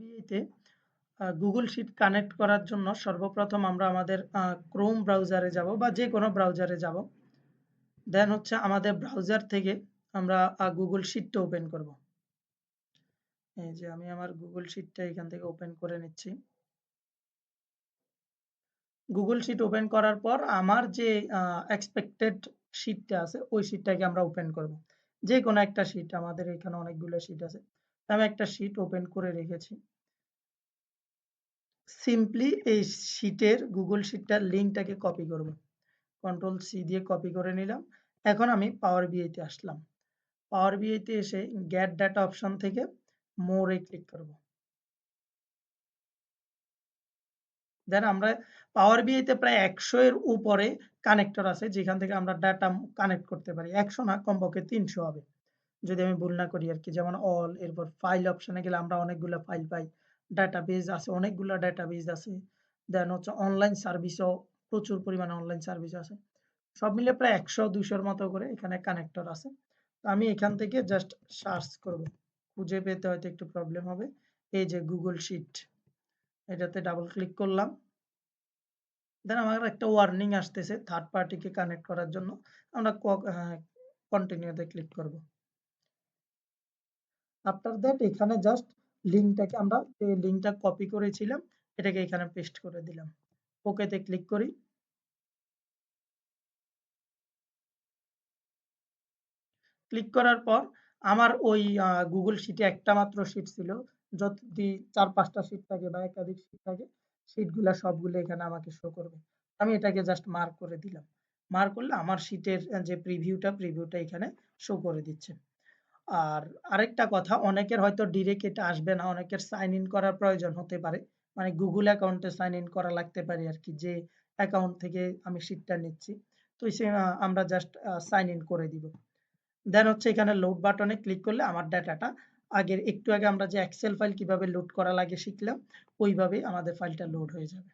বিআইতে Google sheet connect করার জন্য সর্বপ্রথম আমরা আমাদের ক্রোম ব্রাউজারে যাব বা যে কোনো ব্রাউজারে যাব। দেন হচ্ছে আমাদের ব্রাউজার থেকে আমরা গুগল শিটটা ওপেন করব। এই যে আমি আমার গুগল শিটটা এখান থেকে ওপেন করে নিচ্ছি। গুগল শিট ওপেন করার পর আমার যে এক্সপেক্টেড শিটটা আছে, ওই শিটটাকে আমরা ওপেন করব। যে কোনো একটা শিট আমাদের এখানে অনেকগুলো শিট আছে। আমি একটা শিট ওপেন করে রেখেছি। সিম্পলি এই শিটের গুগল শিটটার লিঙ্কটাকে কপি করব। কন্ট্রোল সি দিয়ে কপি করে নিলাম। এখন আমি পাওয়ার বিআইতে আসলাম। পাওয়ার বিআইতে এসে গ্যাট ডাটা অপশন থেকে মোরে ক্লিক করব। দেন আমরা পাওয়ার বিআইতে প্রায় একশো এর উপরে কানেক্টর আছে, যেখান থেকে আমরা ডাটা কানেক্ট করতে পারি। একশো না, কমপক্ষে তিনশো হবে। যদি আমি ভুল না করি আর কি যেমন অল এরপর ফাইল অপশনে গেলে আমরা অনেকগুলো ফাইল পাই। ডাটাবেজ আছে, অনেকগুলো ডাটাবেজ আছে। দেন হচ্ছে অনলাইন সার্ভিসও প্রচুর পরিমাণে অনলাইন সার্ভিস আছে। সব মিলে প্রায় একশো দুশোর মতো করে এখানে কানেক্টর আছে। তো আমি এখান থেকে জাস্ট সার্চ করব। খুঁজে পেতে হয়তো একটু প্রবলেম হবে। এই যে গুগল শিট এটাতে ডাবল ক্লিক করলাম। দেন আমার একটা ওয়ার্নিং আসতেছে থার্ড পার্টিকে কানেক্ট করার জন্য। আমরা কন্টিনিউতে ক্লিক করব। আফটার দ্যাট এখানে জাস্ট লিঙ্কটাকে আমরা লিঙ্কটা কপি করেছিলাম, এটাকে এখানে পেস্ট করে দিলাম। ওকেতে ক্লিক করি। ক্লিক করার পর আমার ওই গুগল শিটে একটা মাত্র শিট ছিল। যদি চার পাঁচটা শিট থাকে বা একাধিক শিট থাকে শিটগুলা সবগুলো এখানে আমাকে শো করবে। আমি এটাকে জাস্ট মার্ক করে দিলাম। মার্ক করলে আমার শিটের যে প্রিভিউটা প্রিভিউটা এখানে শো করে দিচ্ছে। আর আরেকটা কথা, অনেকের হয়তো ডিরেক্ট এটা আসবে না, অনেকের সাইন ইন করার প্রয়োজন হতে পারে। মানে গুগল অ্যাকাউন্টে সাইন ইন করা লাগতে পারে আর কি, যে অ্যাকাউন্ট থেকে আমি শিটটা নিচ্ছি। তো সে আমরা জাস্ট সাইন ইন করে দিব। দেন হচ্ছে এখানে লোড বাটনে ক্লিক করলে আমার ডাটাটা আগের, একটু আগে আমরা যে এক্সেল ফাইল কীভাবে লোড করা লাগে শিখলাম, ওইভাবে আমাদের ফাইলটা লোড হয়ে যাবে।